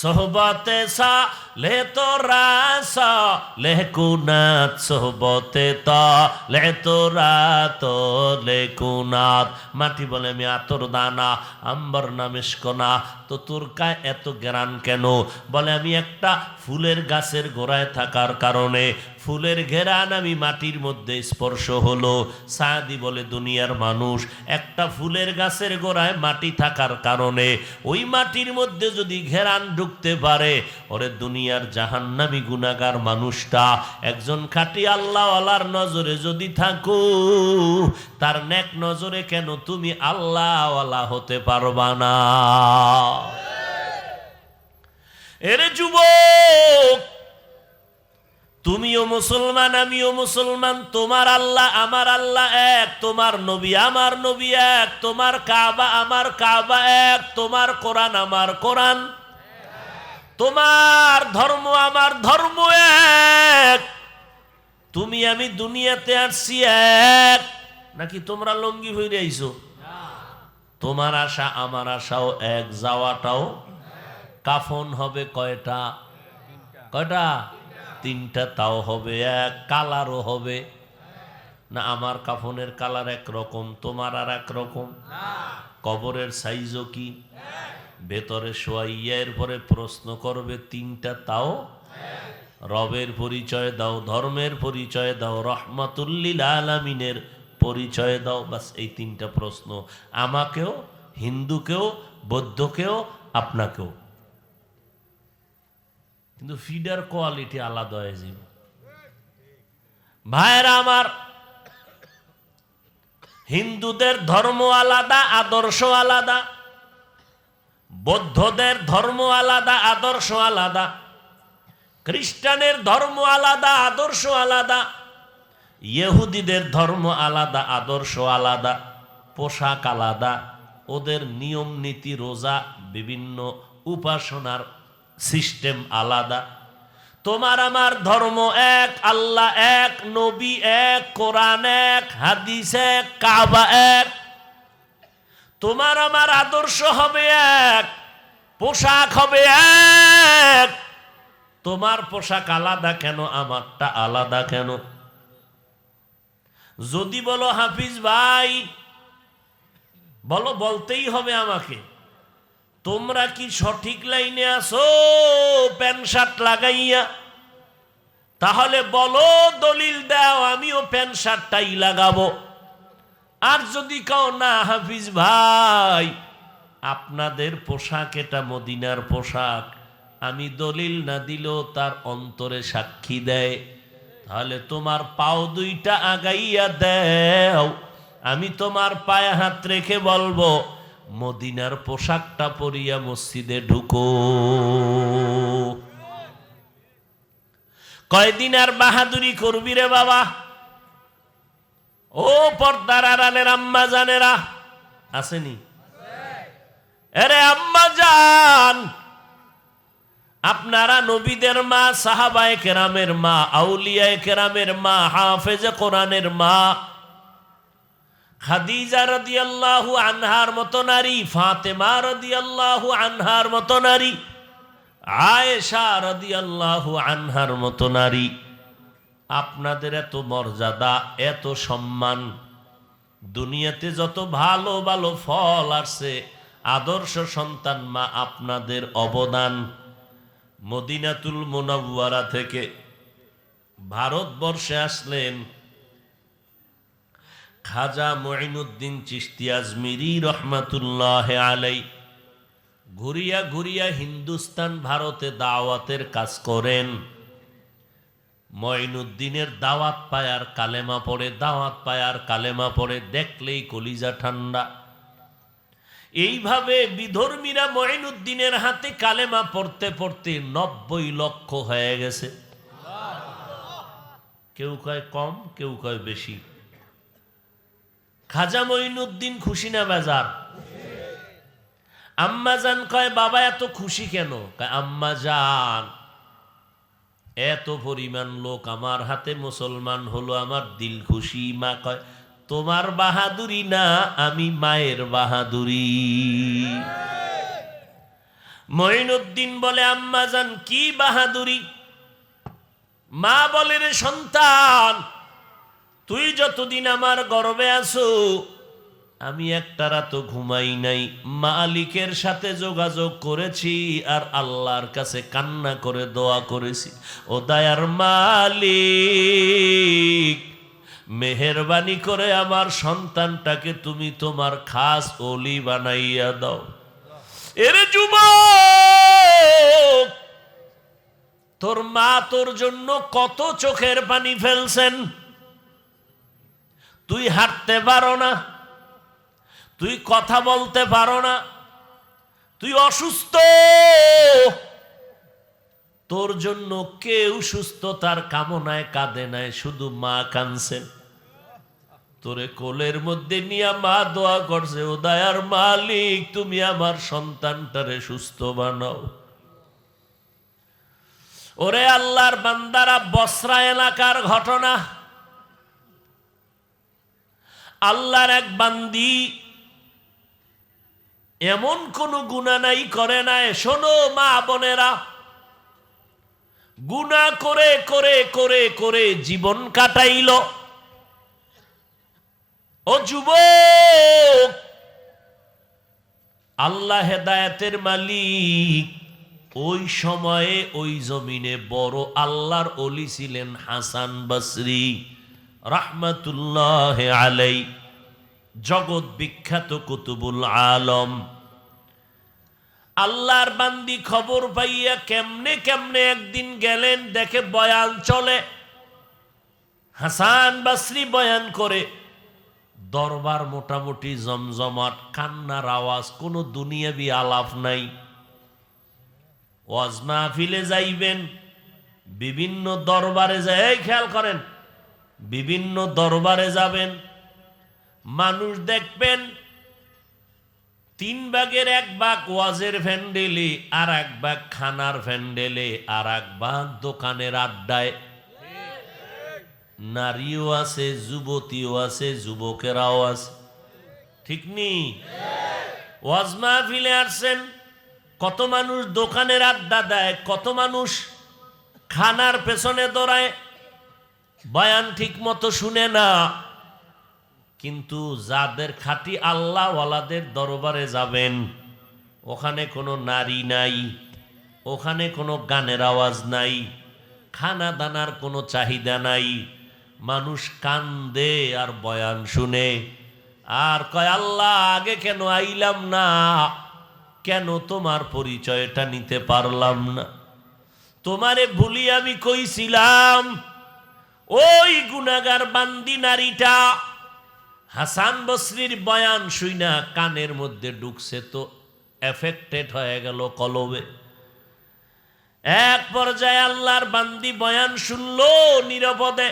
সোহবতে সা লে তোরা সা, লে কুনাত সোহবতে ত, লে তো, লে কুনাত। মাটি বলে, আমি আতর দানা, আম্বর নামেশকনা তো তোর কায় এত জ্ঞান কেন? বলে, আমি একটা ফুলের গাছের গোড়ায় থাকার কারণে, ফুলের ঘেরান আমি মাটির মধ্যে স্পর্শ হলো। সাদি বলে, দুনিয়ার মানুষ, একটা ফুলের গাছের গোড়ায় মাটি থাকার কারণে, ওই মাটির মধ্যে যদি ঘেরান ঢুকতে পারে, ওরে দুনিয়ার জাহান্নামি গুনাগার মানুষটা একজন খাটি আল্লাহওয়ালার নজরে যদি থাকো, তার নেক নজরে কেন তুমি আল্লাহওয়ালা হতে পারবা না? এরে যুবক, তুমিও মুসলমান, আমিও মুসলমান, তোমার আল্লাহ আমার আল্লাহ এক, তোমার নবী আমার নবী এক, তোমার কাবা আমার কাবা এক, তোমার কোরআন আমার কোরআন। তোমার ধর্ম আমার ধর্ম এক। তুমি আমি দুনিয়াতে আসছি এক। নাকি তোমরা লঙ্গি হয়ে আইছো? তোমার আশা, আমার আশাও এক, যাওয়াটাও কাফন হবে কয়টা? কয়টা? তিনটা, তাও হবে এক, কালারও হবে। না, আমার কাফনের কালার এক রকম তোমার আর এক রকম কবরের সাইজও কি? ভেতরে শোয়াইয়া এরপরে প্রশ্ন করবে তিনটা তাও? রবের পরিচয় দাও, ধর্মের পরিচয় দাও রহমাতুল্লিল আলামিনের পরিচয় দাও। বাস এই তিনটা প্রশ্ন। আমাকেও, হিন্দুকেও, বৌদ্ধকেও, আপনাকেও। কিন্তু ফিডার কোয়ালিটি আলাদা হয়ে যাবে। ভাইরা আমার, হিন্দুদের ধর্ম আলাদা, আদর্শ আলাদা। বৌদ্ধদের ধর্ম আলাদা, আদর্শ আলাদা। খ্রিস্টানের ধর্ম আলাদা, আদর্শ আলাদা। ইহুদিদের ধর্ম আলাদা, আদর্শ আলাদা। পোশাক আলাদা। ওদের নিয়ম, নীতি, রোজা, বিভিন্ন উপাসনার সিস্টেম আলাদা। তোমার আমার ধর্ম এক, আল্লাহ এক, নবী এক, কোরআন এক, হাদিস এক, কাবা এক তোমার আমার আদর্শ হবে এক, পোশাক হবে এক। তোমার পোশাক আলাদা কেন, আমারটা আলাদা কেন? যদি বলো, হাফিজ ভাই, বলো, বলতেই হবে আমাকে, তোমরা কি সঠিক লাইনে আসো প্যান্ট শার্ট লাগাইয়া? তাহলে বলো, দলিল দাও, আমিও প্যান্ট শার্টটাই লাগাবো। আর যদি কাও, না হাফিজ ভাই, আপনাদের পোশাক এটা মদিনার পোশাক। আমি দলিল না দিলেও তার অন্তরে সাক্ষী দেয়। তাহলে তোমার পাও দুইটা আগাইয়া দেও। আমি তোমার পায়ে হাত রেখে বলব, মদিনার পোশাকটা পরিয়া মসজিদে ঢুকো। কয়দিন আর বাহাদুরি করবি রে বাবা? ও পর্দার আড়ালের আম্মা জানেরা, আসেনি? আরে আম্মা জান, আপনারা নবীদের মা, সাহাবায়ে কেরামের মা, আউলিয়ায়ে কেরামের মা, হাফেজে কোরআনের মা। খাদিজা রাদিয়াল্লাহু আনহার মতো নারী, ফাতেমা রাদিয়াল্লাহু আনহার মতো নারী, আয়েশা রাদিয়াল্লাহু আনহার মতো নারী। আপনাদের এত মর্যাদা, এত সম্মান। দুনিয়াতে যত ভালো ভালো ফল আসছে, আদর্শ সন্তান মা আপনাদের অবদান। মদিনাতুল মোনাব্বারা থেকে ভারতবর্ষে আসলেন খাজা মঈনুদ্দিন চিস্তি আজমিরি রহমাতুল্লাহ আলাই ঘুরিয়া ঘুরিয়া হিন্দুস্তান ভারতে দাওয়াতের কাজ করেন। মঈনুদ্দিনের দাওয়াত পায়ার কালেমা পড়ে, দাওয়াত পায়ার কালেমা পড়ে, দেখলেই কলিজা ঠান্ডা। এইভাবে বিধর্মীরা মঈনুদ্দিনের হাতে কালেমা পড়তে পড়তে নব্বই লক্ষ হয়ে গেছে। কেউ কয় কম, কেউ কয় বেশি। খাজা মঈনুদ্দিন খুশি না বেজার? আম্মা জান কয়, বাবা, এত খুশি কেন? আম্মা জান এত পরিমাণ লোক আমার হাতে মুসলমান হলো, আমার দিল খুশি, মা কয়, তোমার বাহাদুরি না, আমি মায়ের বাহাদুরি। মঈনুদ্দিন বলে আম্মাজান কি বাহাদুরি? মা বলে, রে সন্তান, তুই যতদিন আমার গর্বে আছো আমি একটা রাত ঘুমাই নাই। মালিকের সাথে যোগাযোগ করেছি আর আল্লাহর কাছে কান্না করে দোয়া করেছি। ও দায়ার মালিক, মেহরবানি করে আমার সন্তানটাকে তুমি তোমার খাস অলি বানাইয়া দাও। এরে যুবক, তোর মা তোর জন্য কত চোখের পানি ফেলছেন। তুই হাঁটতে পারো না। তুই কথা বলতে পারো না। তুই অসুস্থ। তোর জন্য কেউ সুস্থতার কামনায় কাঁদে নাই, শুধু মা কানছেন তোরে কোলের মধ্যে নিয়ে মা দোয়া করছে, ও দায়ার মালিক, তুমি আমার সন্তানটারে সুস্থ বানাও। ওরে আল্লাহর বান্দারা, বসরা এলাকার ঘটনা। আল্লাহর এক বান্দি এমন কোন গুণা নাই করে নাই। শোনো মা বোনেরা, গুণা করে করে করে করে জীবন কাটাইল। ও যুবক, আল্লাহ হেদায়েতের মালিক ওই সময়ে ওই জমিনে বড় আল্লাহর অলি ছিলেন হাসান বসরি, রাহমাতুল্লাহ আলাই জগৎ বিখ্যাত কুতুবুল আলম। আল্লাহর বান্দি খবর পাইয়া কেমনে কেমনে একদিন গেলেন, দেখে বয়ান চলে। হাসান বাসরি বয়ান করে, দরবার মোটামুটি জমজমাট, কান্নার আওয়াজ, কোনো দুনিয়াবি আলাপ নাই। ওয়াজ মাহফিলে যাইবেন, বিভিন্ন দরবারে যায় খেয়াল করেন, বিভিন্ন দরবারে যাবেন মানুষ দেখবেন, তিন ভাগের এক ভাগ ওয়াজের ফ্যান্ডেলে আর এক ভাগ খানার ফ্যান্ডেলে আর এক ভাগ দোকানের আড্ডায়। নারীও আছে, যুবতীও আছে, যুবকেরাও আছে। ঠিক নি? ওয়াজ মাহফিলে আসছেন, কত মানুষ দোকানের আড্ডা দেয়, কত মানুষ খানার পেছনে দৌড়ায়, বয়ান ঠিক মতো শুনে না। কিন্তু যাদের খাঁটি আল্লাহওয়ালাদের দরবারে যাবেন, ওখানে কোনো নারী নাই, ওখানে কোনো গানের আওয়াজ নাই খানা দানার কোনো চাহিদা নাই। মানুষ কান্দে আর বয়ান শুনে, আর কয়, আল্লাহ, আগে কেন আইলাম না? কেন তোমার পরিচয়টা নিতে পারলাম না? তোমারে ভুলি আমি কইছিলাম, ওই গুনাগার বান্দি নারীটা হাসান বসরির বয়ান শুইনা কানের মধ্যে ঢুকছে তো এফেক্টেড হয়ে গেল কলবে। এক পর্যায়ে আল্লাহর বান্দি বয়ান শুনল নিরাপদে।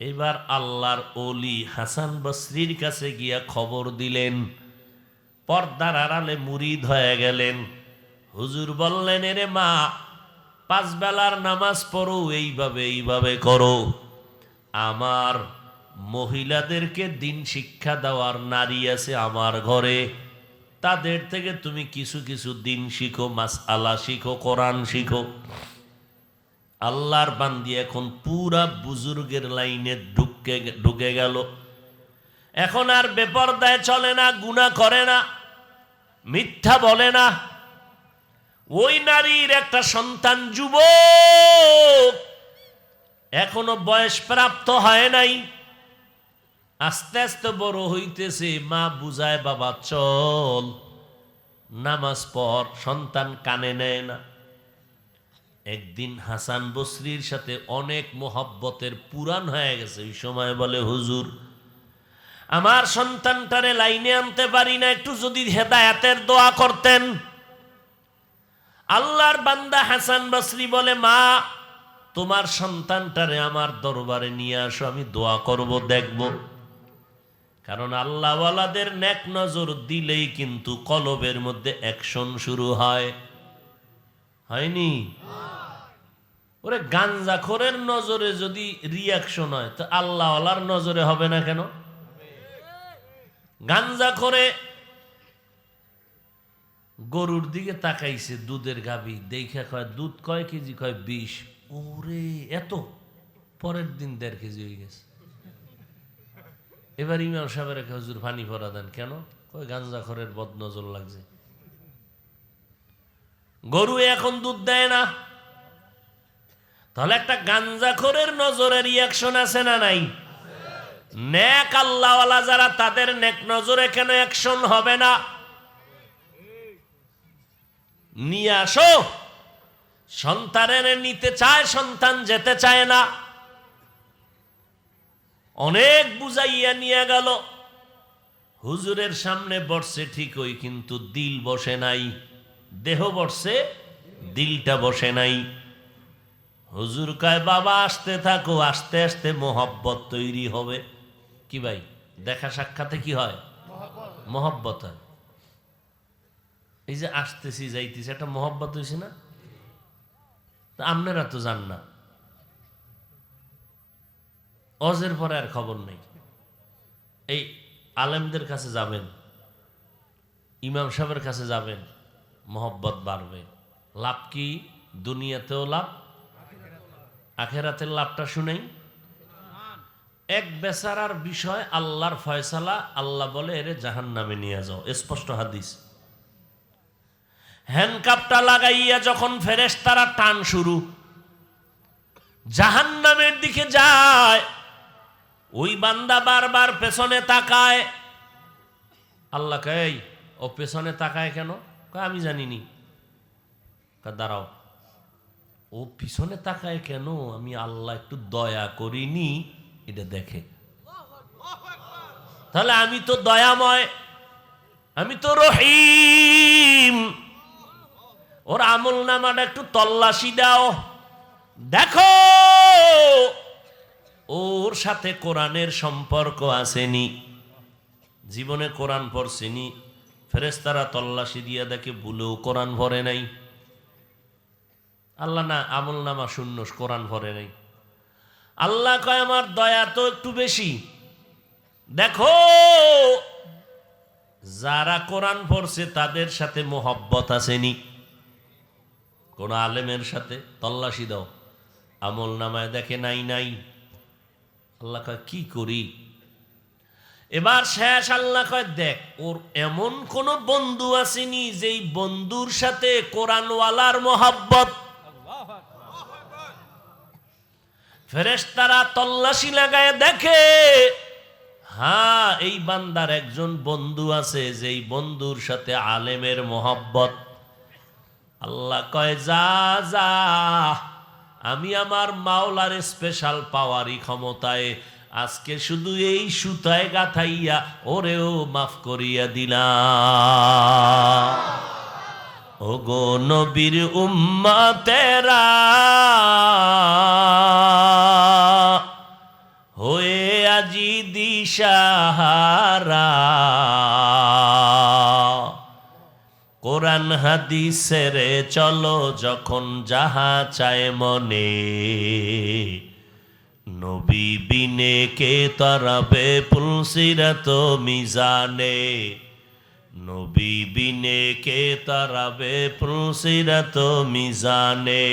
এবার আল্লাহর অলি হাসান বসরির কাছে গিয়া খবর দিলেন, পর্দার আড়ালে মুরিদ হয়ে গেলেন। হুজুর বললেন, এরে মা পাঁচ বেলার নামাজ পড়ো, এইভাবে এইভাবে করো। আমার মহিলাদেরকে দিন শিক্ষা দেওয়ার নারী আছে আমার ঘরে। তাদের থেকে তুমি কিছু কিছু দিন শিখো মাস আলা শিখো, কোরআন শিখো। আল্লাহর বান্দি এখন পুরা বুজুর্গের লাইনে ঢুকে ঢুকে গেল। এখন আর বেপরদায় চলে না গুণা করে না, মিথ্যা বলে না। ওই নারীর একটা সন্তান যুবক এখনও বয়স প্রাপ্ত হয় নাই। আস্তে আস্তে বড় হইতেছে, মা বুঝায়, বাবা, চল। নামাজ পড়, সন্তান কানে নেয় না। একদিন হাসান বসরির সাথে অনেক মোহব্বতের পুরাণ হয়ে গেছে। ওই সময় বলে, হুজুর, আমার সন্তানটারে লাইনে আনতে পারি না, একটু যদি হেদায়াতের দোয়া করতেন। আল্লাহর বান্দা হাসান বসরি বলে, মা, তোমার সন্তানটারে আমার দরবারে নিয়ে আসো, আমি দোয়া করব, দেখব। কারণ আল্লাহওয়ালাদের নেক নজর দিলেই কিন্তু কলবের মধ্যে অ্যাকশন শুরু হয়। হয়নি? ওরে গাঞ্জাখোরের নজরে যদি রিয়াকশন হয়, তো আল্লাহওয়ালার নজরে হবে না কেন? গাঞ্জা গাঞ্জাখোরে গরুর দিকে তাকাইছে, দুধের গাবি দেখে কয়, দুধ কয় কেজি? কয়, বিশ। ওরে, এত। পরের দিন দেড় কেজি হয়ে গেছে। এবার ইমাম সাহেবের একটা হুজুর পানি ভরা দেন, কেন? কয় গাঞ্জা খরের বদনজর লাগছে। গরু এখন দুধ দেয় না। তাহলে একটা গাঞ্জাখোরের নজরে রিয়াকশন আছে না নাই? নেক আল্লাহওয়ালা যারা, তাদের নেক নজরে কেন অ্যাকশন হবে না? নিয়ে আসো। সন্তানের নিতে চায়, সন্তান যেতে চায় না। অনেক বুঝাইয়া নিয়ে গেল। হুজুরের সামনে বসছে ঠিকই, কিন্তু দিল বসে নাই। দেহ বসছে দিলটা বসে নাই। হুজুর কয়, বাবা, আসতে থাকো, আস্তে আস্তে মোহব্বত তৈরি হবে। কি ভাই, দেখা সাক্ষাতে কি হয়? মহব্বত হয়। এই যে আসতেছি, যাইতেছি, একটা মহব্বত হয়েছে না? আপনারা তো জান না। অজের পরে আর খবর নেই। এই আলেমদের কাছে যাবেন, ইমাম সাহেবের কাছে যাবেন, মোহব্বত বাড়বে। লাভ কি? দুনিয়াতেও লাভ, আখেরাতের লাভটা শুনেই। এক বেচারার বিষয় আল্লাহর ফয়সালা, আল্লাহ বলে, এরে জাহান নামে নিয়ে যাও। স্পষ্ট হাদিস। হ্যান্ডকাপটা লাগাইয়া যখন ফেরেশতারা টান শুরু জাহান নামের দিকে যায় ওই বান্দা বারবার পেছনে তাকায়। আল্লাহ কয় ও পেছনে তাকায় কেন? আমি জানিনি। দাঁড়াও। ও পিছনে তাকায় কেন? আমি আল্লাহ একটু দয়া করিনি। এটা দেখে। তাহলে আমি তো দয়াময়, আমি তো রহিম। ওর আমল নামাটা একটু তল্লাশি দাও। দেখো ওর সাথে কোরআনের সম্পর্ক আসেনি। জীবনে কোরআন পড়ছেনি। ফেরেস্তারা তল্লাশি দিয়া দেখে ভুলেও কোরআন ভরে নাই। আল্লাহ না, আমল নামা শূন্য, কোরআন ভরে নাই। আল্লাহ কয়, আমার দয়া তো একটু বেশি। দেখো, যারা কোরআন পড়ছে তাদের সাথে মোহব্বত আসেনি। কোন আলেমের সাথে তল্লাশি দাও। আমল নামায় দেখে নাই নাই। আল্লাহ কয়, কি করি? এবার শেষ আল্লাহ কয়, দেখ, ওর এমন কোন বন্ধু আসেনি যেই বন্ধুর সাথে কোরআনওয়ালার মোহাব্বত। ফেরেশতারা তল্লাশি লাগায় দেখে হ্যাঁ এই বান্দার একজন বন্ধু আছে যেই বন্ধুর সাথে আলেমের মোহাব্বত। আল্লাহ কয়, যা যা। আমি আমার মাওলার স্পেশাল পাওয়ারই ক্ষমতায় আজকে শুধু এই সুতায় গাথাইয়া ওরেও মাফ করিয়া দিলাম। ও গো নবীর উম্মা তেরা হয়ে আজি দিশাহারা। কোরআন হাদিসের চলো যখন যাহা চায় মনে। নবী বিনে কে তরাবে পুলসিরাত মিজানে। নবী বিনে কে তরাবে পুলসিরাত মিজানে।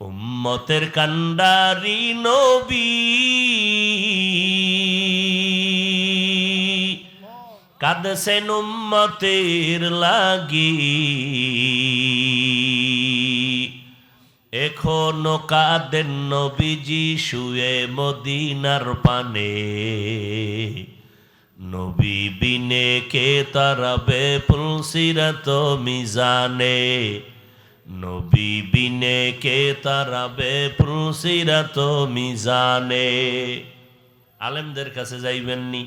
উম্মতের কান্ডারি নবী কাঁদছেন উম্মতের লাগি। এখনও কাঁদেন নবীজি শুয়ে মদিনার পানে। নবী বিনে কে তারাবে ফুলসিরাত মিজানে। নবী বিনে কে তারাবে ফুলসিরাত মিজানে। আলেমদের কাছে যাইবেননি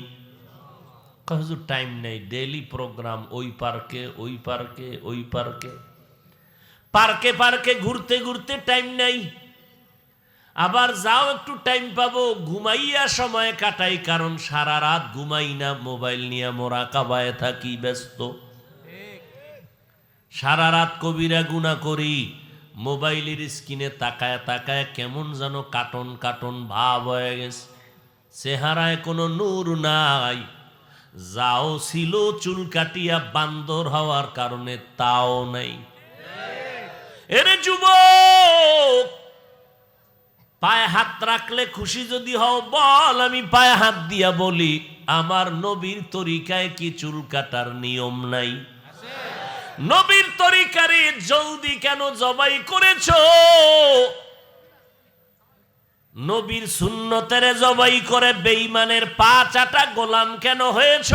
হুজুর টাইম নেই। ডেইলি প্রোগ্রাম ওই পার্কে ওই পার্কে ওই পার্কে পার্কে পার্কে ঘুরতে ঘুরতে টাইম নাই। আবার যাও একটু টাইম পাবো। ঘুমাইয়া সময় কাটাই, কারণ সারা রাত ঘুমাই না। মোবাইল নিয়ে মোরা কাবায় থাকি, ব্যস্ত। সারা রাত কবিরা গুণা করি। মোবাইলের স্ক্রিনে তাকায় তাকায় কেমন যেন কাটন কাটন ভাব হয়ে গেছে। চেহারায় কোনো নূর নাই। যাও ছিল চুল কাটিয়া বান্দর হওয়ার কারণে তাও নাই। এরে যুবক, পায়ে হাত রাখলে খুশি যদি হও, বল, আমি পায়ে হাত দিয়া বলি, আমার নবীর তরিকায় কি চুল কাটার নিয়ম নাই? নবীর তরিকারে জলদি কেন জবাই করেছ? নবীর সুন্নতের জবাই করে বেইমানের পা চাটা গোলাম কেন হয়েছ?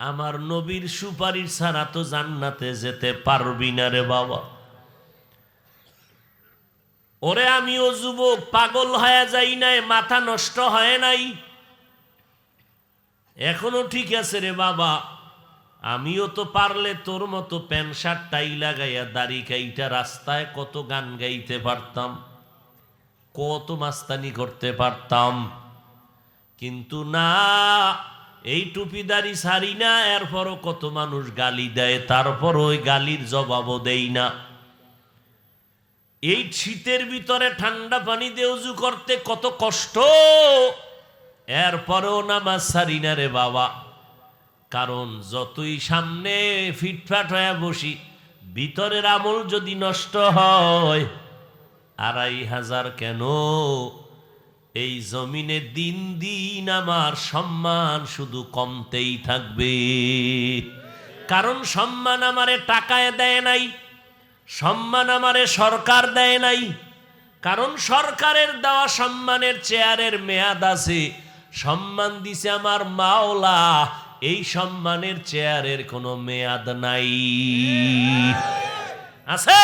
আমার নবীর সুপারিশ ছাড়া তো জান্নাতে যেতে পারবি না রে বাবা। ওরে আমিও যুবক, পাগল হয়ে যাই নাই, মাথা নষ্ট হয় নাই। এখনও ঠিক আছে রে বাবা, আমিও তো পারলে তোর মতো প্যান্ট শার্ট, টাই লাগাইয়া দাড়ি কাইটা রাস্তায় কত গান গাইতে পারতাম। কত মাস্তানি করতে পারতাম। কিন্তু না, এই টুপিদারি সারি না, এরপরও কত মানুষ গালি দেয় তারপর ওই গালির জবাবও দেই না। এই শীতের ভিতরে ঠান্ডা পানি দেউজু করতে কত কষ্ট, এরপরেও নামাজ সারি না রে বাবা। কারণ যতই সামনে ফিটফাট হয়ে বসি, ভিতরের আমল যদি নষ্ট হয় আড়াই হাজার কেন? এই জমিনে দিন দিন আমার সম্মান শুধু কমতেই থাকবে। কারণ সম্মান আমারে টাকায় দেয় নাই, সম্মান আমারে সরকার দেয় নাই। কারণ সরকারের দেওয়া সম্মানের চেয়ারের মেয়াদ আছে, সম্মান দিছে আমার মাওলা, এই সম্মানের চেয়ারের কোনো মেয়াদ নাই। আছে?